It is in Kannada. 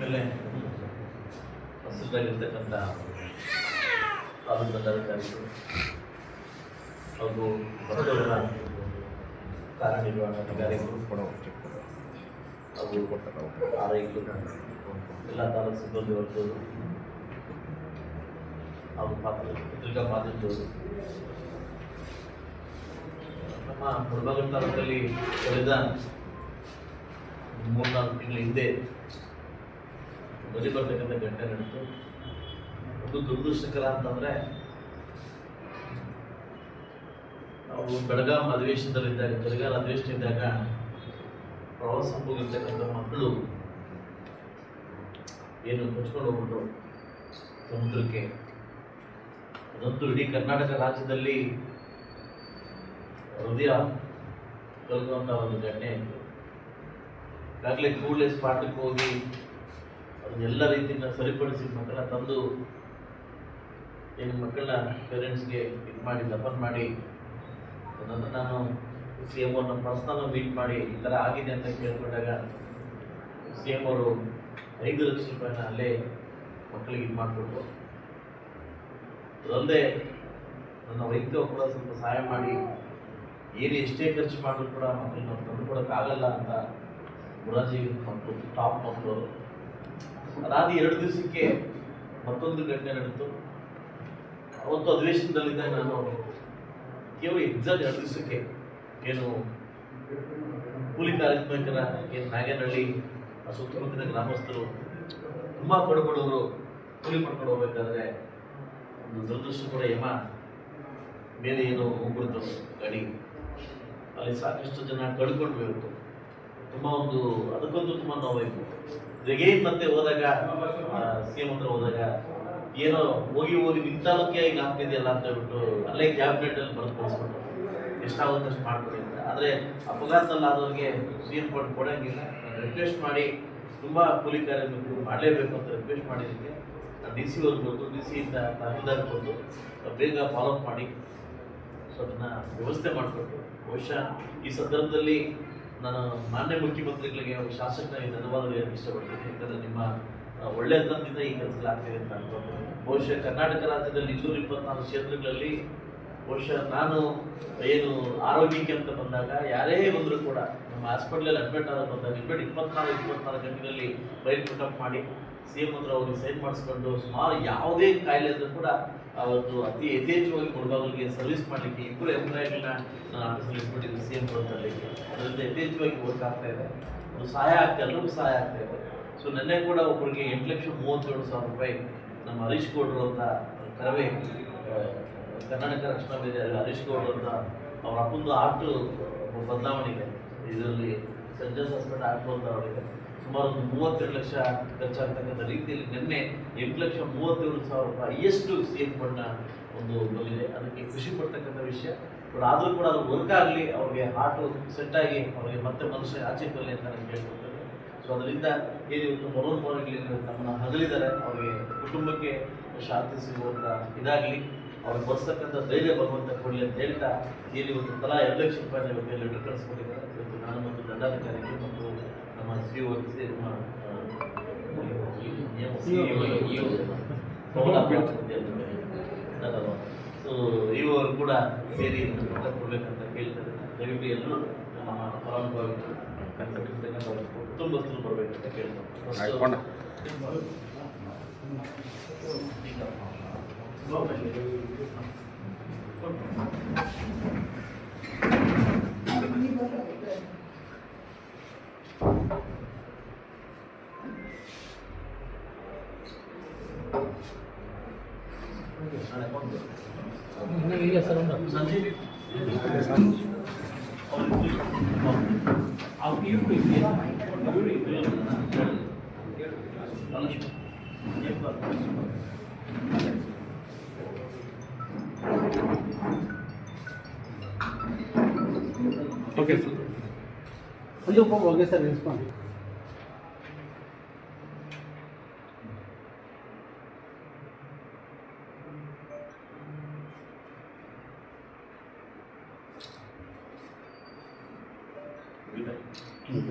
ಮೇಲೆ ಪ್ರಸ್ತುತವಾಗಿರ್ತಕ್ಕಂಥ ತಾಲೂಕು ದಂಡಾಧಿಕಾರಿಗಳು ಹಾಗೂ ಬಡವರ ಕಾರ್ಯನಿರ್ವಹಣಾಧಿಕಾರಿಗಳು ಹಾಗೂ ಆರೈಕೆ ಎಲ್ಲ ತಾಲೂಕು ಸಿಬ್ಬಂದಿ ವರ್ಗದವರು ಹಾಗೂ ಪಾತ್ರ ಪತ್ರಿಕಾ ಪಾತ್ರದವರು ನಮ್ಮ ಮುಳಬಾಗಿಲು ತಾಲೂಕಲ್ಲಿ ಕಳೆದ ಮೂರ್ನಾಲ್ಕು ತಿಂಗಳ ಹಿಂದೆ ಬಲಿ ಬರ್ತಕ್ಕಂಥ ಘಟನೆ ನಡೆಯಿತು ಒಂದು ದುರದೃಷ್ಟಕರ ಅಂತಂದ್ರೆ, ನಾವು ಬೆಳಗಾಂ ಅಧಿವೇಶನದಲ್ಲಿದ್ದಾಗ, ಬೆಳಗಾಂ ಅಧಿವೇಶನ ಇದ್ದಾಗ ಪ್ರವಾಸ ಹೋಗಿರ್ತಕ್ಕಂಥ ಮಕ್ಕಳು ಏನು ಕೊಚ್ಕೊಂಡು ಹೋಗ್ಬಿಟ್ಟು ಸಮುದ್ರಕ್ಕೆ. ಅದಂತೂ ಇಡೀ ಕರ್ನಾಟಕ ರಾಜ್ಯದಲ್ಲಿ ಹೃದಯ ಕಲ್ಕುವಂಥ ಒಂದು ಘಟನೆ ಆಯಿತು. ಈಗಾಗಲೇ ಕೂಡಲೇ ಸ್ಪಾಟಕ್ಕೆ ಹೋಗಿ ಅದನ್ನೆಲ್ಲ ರೀತಿಯಿಂದ ಸರಿಪಡಿಸಿ ಮಕ್ಕಳ ತಂದು ಏನು ಮಕ್ಕಳನ್ನ ಪೇರೆಂಟ್ಸ್ಗೆ ಇದು ಮಾಡಿ, ದಫನ್ ಮಾಡಿ, ಅದನ್ನು ನಾನು ಸಿ ಎಂ ಅವ್ರನ್ನ ಪರ್ಸ್ನಲ್ ಮೀಟ್ ಮಾಡಿ, ಈ ಥರ ಆಗಿದೆ ಅಂತ ಕೇಳ್ಕೊಂಡಾಗ ಸಿ ಎಂ ಅವರು ಐದು ಲಕ್ಷ ರೂಪಾಯಿನ ಅಲ್ಲೇ ಮಕ್ಕಳಿಗೆ ಇದು ಮಾಡಿಕೊಟ್ಟು ಅದಲ್ಲದೆ ನನ್ನ ವೈದ್ಯರು ಕೂಡ ಸ್ವಲ್ಪ ಸಹಾಯ ಮಾಡಿ, ಏನು ಎಷ್ಟೇ ಖರ್ಚು ಮಾಡಿದ್ರು ಕೂಡ ಮಕ್ಕಳನ್ನ ತಂದು ಕೊಡೋಕ್ಕಾಗಲ್ಲ ಅಂತ ಮುರಾಜಿ ಮಕ್ಕಳು, ಟಾಪ್ ಮಕ್ಕಳು ಅದಾದ ಎರಡು ದಿವಸಕ್ಕೆ ಮತ್ತೊಂದು ಘಟನೆ ನಡೆಯಿತು ಅವತ್ತು ಅಧಿವೇಶನದಲ್ಲಿದ್ದ ನಾನು ಕೇವಲ ಎಕ್ಸಾಕ್ಟ್ ಎರಡು ದಿವಸಕ್ಕೆ ಏನು ಕೂಲಿ ಕಾರ್ಮಿಕರ ಏನು ನಾಗೇನಹಳ್ಳಿ ಸುತ್ತಮುತ್ತಲಿನ ಗ್ರಾಮಸ್ಥರು ತುಂಬ ಬಡಬಡವರು ಕೂಲಿ ಪಡ್ಕೊಂಡು ಹೋಗ್ಬೇಕಾದ್ರೆ ಒಂದು ದುರದೃಷ್ಟ ಕೂಡ ಯಮ ಬೇರೆ ಏನು ಹೋಗ್ಬಿಡ್ತು ಗಾಡಿ. ಅಲ್ಲಿ ಸಾಕಷ್ಟು ಜನ ಕಳ್ಕೊಂಡು ಇವತ್ತು ತುಂಬ ಒಂದು ಅದಕ್ಕೊಂದು ತುಂಬ ನೋವಾಯಿತು ಜಗೇನ್ ಮತ್ತೆ ಹೋದಾಗ ಸಿ ಎಂ ಹತ್ರ ಹೋದಾಗ ಏನೋ ಹೋಗಿ ಹೋಗಿ ನಿಂತಾಲಕ್ಕೆ ಈಗ ಆಗ್ತಿದೆಯಲ್ಲ ಅಂತ ಹೇಳ್ಬಿಟ್ಟು ಅಲ್ಲೇ ಕ್ಯಾಬಿನೆಟ್ ಅಲ್ಲಿ ಬರೆದು ಕೊಡಿಸ್ಬಿಟ್ಟು ಎಷ್ಟಾಗುತ್ತಷ್ಟು ಮಾಡ್ಕೊಡಿ ಅಂತ. ಆದರೆ ಅಪಘಾತದಲ್ಲಿ ಆದವ್ರಿಗೆ ಸಿ ಕೊಟ್ಟು ಕೊಡಂಗಿಲ್ಲ. ರಿಕ್ವೆಸ್ಟ್ ಮಾಡಿ ತುಂಬ ಕೂಲಿ ಕಾರ್ಮಿಕರು ಮಾಡಲೇಬೇಕು ಅಂತ ರಿಕ್ವೆಸ್ಟ್ ಮಾಡಿದ್ದಕ್ಕೆ ಡಿ ಸಿ ಅವ್ರಿಗೆ ಬಂದು, ಡಿ ಸಿಯಿಂದ ತಹಸೀಲ್ದಾರ್ ಬಂದು ಬೇಗ ಫಾಲೋಅಪ್ ಮಾಡಿ. ಸೊ ಅದನ್ನು ವ್ಯವಸ್ಥೆ ಮಾಡಿಕೊಟ್ಟು ಬಹುಶಃ ಈ ಸಂದರ್ಭದಲ್ಲಿ ನಾನು ಮಾನ್ಯ ಮುಖ್ಯಮಂತ್ರಿಗಳಿಗೆ ಹಾಗೂ ಶಾಸಕರಿಗೆ ಧನ್ಯವಾದ ಹೇಳಕ್ಕೆ ಇಷ್ಟಪಡ್ತೀನಿ. ಯಾಕಂದರೆ ನಿಮ್ಮ ಒಳ್ಳೆ ಒಳ್ಳೆತನದಿಂದ ಈ ಕೆಲಸ ಆಗ್ತಿದೆ ಅಂತ ಅನ್ಕೊಂಡು ಬಹುಶಃ ಕರ್ನಾಟಕ ರಾಜ್ಯದಲ್ಲಿ ಇನ್ನೂರ ಇಪ್ಪತ್ನಾಲ್ಕು ಕ್ಷೇತ್ರಗಳಲ್ಲಿ ಬಹುಶಃ ನಾನು ಏನು ಆರೋಗ್ಯಕ್ಕೆ ಅಂತ ಬಂದಾಗ, ಯಾರೇ ಬಂದರೂ ಕೂಡ ನಮ್ಮ ಹಾಸ್ಪಿಟ್ಲಲ್ಲಿ ಅಡ್ಮಿಟ್ ಆದ ಬಂದಾಗ ಇಪ್ಪತ್ನಾಲ್ಕು ಇಪ್ಪತ್ನಾಲ್ಕು ಗಂಟೆಗಳಲ್ಲಿ ಬೈಕ್ ಪುಟಪ್ ಮಾಡಿ ಸಿ ಎಂ ಹತ್ರ ಅವ್ರಿಗೆ ಸೈನ್ ಮಾಡಿಸ್ಕೊಂಡು ಸುಮಾರು ಯಾವುದೇ ಕಾಯಿಲೆ ಇದ್ರೂ ಕೂಡ ಅವತ್ತು ಅತಿ ಯಥೇಚ್ಛವಾಗಿ ಮುಳುಬಾಗಿಲಿಗೆ ಸರ್ವಿಸ್ ಮಾಡಲಿಕ್ಕೆ ಇಬ್ಬರು ಎಂಪ್ಲಾಯ್ಗಳನ್ನ ನಾನು ಆಫೀಸಲ್ಲಿ ಇಟ್ಬಿಟ್ಟಿದ್ದೆ ಸಿ ಕೊಡ್ತಲ್ಲಿ ಅದರಿಂದ ಯಥೇಚ್ಛವಾಗಿ ವರ್ಕ್ ಆಗ್ತಾ ಇದೆ. ಅದು ಸಹಾಯ ಆಗ್ತಾ ಎಲ್ಲರಿಗೂ ಸಹಾಯ ಆಗ್ತಾ ಇದೆ. ಸೊ ನಿನ್ನೆ ಕೂಡ ಒಬ್ಬರಿಗೆ ಎಂಟು ಲಕ್ಷ ಮೂವತ್ತೇಳು ಸಾವಿರ ರೂಪಾಯಿ ನಮ್ಮ ಹರೀಶ್ ಗೌಡ್ರು ಅಂತ ಕರವೇ ಕರ್ನಾಟಕ ರಕ್ಷಣಾ ವೇದಿಕೆ ಹರೀಶ್ ಗೌಡ್ರು ಅಂತ ಅವರ ಅಪ್ಪಂದು ಆಟು ಬದಲಾವಣೆ ಇದೆ. ಇದರಲ್ಲಿ ಸಂಜೆ ಜೋಸೆಫ್ ಹಾಸ್ಪಿಟಲ್ ಆಟು ಅಂತ ಅವರಿಗೆ ಸುಮಾರು ಒಂದು ಮೂವತ್ತೆರಡು ಲಕ್ಷ ಖರ್ಚಾಗ್ತಕ್ಕಂಥ ರೀತಿಯಲ್ಲಿ ನಿನ್ನೆ ಎಂಟು ಲಕ್ಷ ಮೂವತ್ತೇಳು ಸಾವಿರ ರೂಪಾಯಿ ಎಷ್ಟು ಸೇಫ್ ಬಣ್ಣ ಒಂದು ಬಂದಿದೆ. ಅದಕ್ಕೆ ಖುಷಿ ಪಡ್ತಕ್ಕಂಥ ವಿಷಯ. ಬಟ್ ಆದರೂ ಕೂಡ ಅದು ವರ್ಕ್ ಆಗಲಿ, ಅವ್ರಿಗೆ ಹಾರ್ಟು ಸೆಟ್ ಆಗಿ ಅವ್ರಿಗೆ ಮತ್ತೆ ಮನುಷ್ಯ ಆಚೆ ಬರಲಿ ಅಂತ ನಾನು ಕೇಳ್ಕೊಳ್ತೇನೆ. ಸೊ ಅದರಿಂದ ಏನು ಇವತ್ತು ಮನೋನ್ಮೋಹನಗಳಲ್ಲಿ ತಮ್ಮನ್ನು ಹಗಲಿದ್ದಾರೆ. ಅವರಿಗೆ ಕುಟುಂಬಕ್ಕೆ ಶಾಂತಿ ಸಿಗುವಂಥ ಇದಾಗಲಿ, ಅವ್ರಿಗೆ ಬರ್ತಕ್ಕಂಥ ಧೈರ್ಯ ಬರುವಂಥ ಕೊಡಲಿ ಅಂತ ಹೇಳ್ತಾ ಏನು ಇವತ್ತು ತಲಾ ಎರಡು ಲಕ್ಷ ರೂಪಾಯಿ ಲೆಟರ್ ಕಳಿಸ್ಕೊಂಡಿದ್ದಾರೆ. ಇವತ್ತು ನಾನು ಮತ್ತು ದಂಡಾಧಿಕಾರಿಗೆ ಮತ್ತು ನಮ್ಮ ಸಿ ಒ ಸಿ ಸೊ ಇವರು ಕೂಡ ಸೇರಿ ಕೊಡ್ಬೇಕಂತ ಕೇಳ್ತಾರೆ. ದಯವಿಟ್ಟು ಎಲ್ಲರೂ ನಮ್ಮ ಫಲಾನುಭವಿ ಕುಟುಂಬಸ್ಥರು ಬರಬೇಕಂತ ಆಯ್ಕೊಂಡ. ಕೇಳ್ತಾರೆ. ఓకే సార్ కొంచెం ఓకే సార్ రెస్పాండ్ 嗯，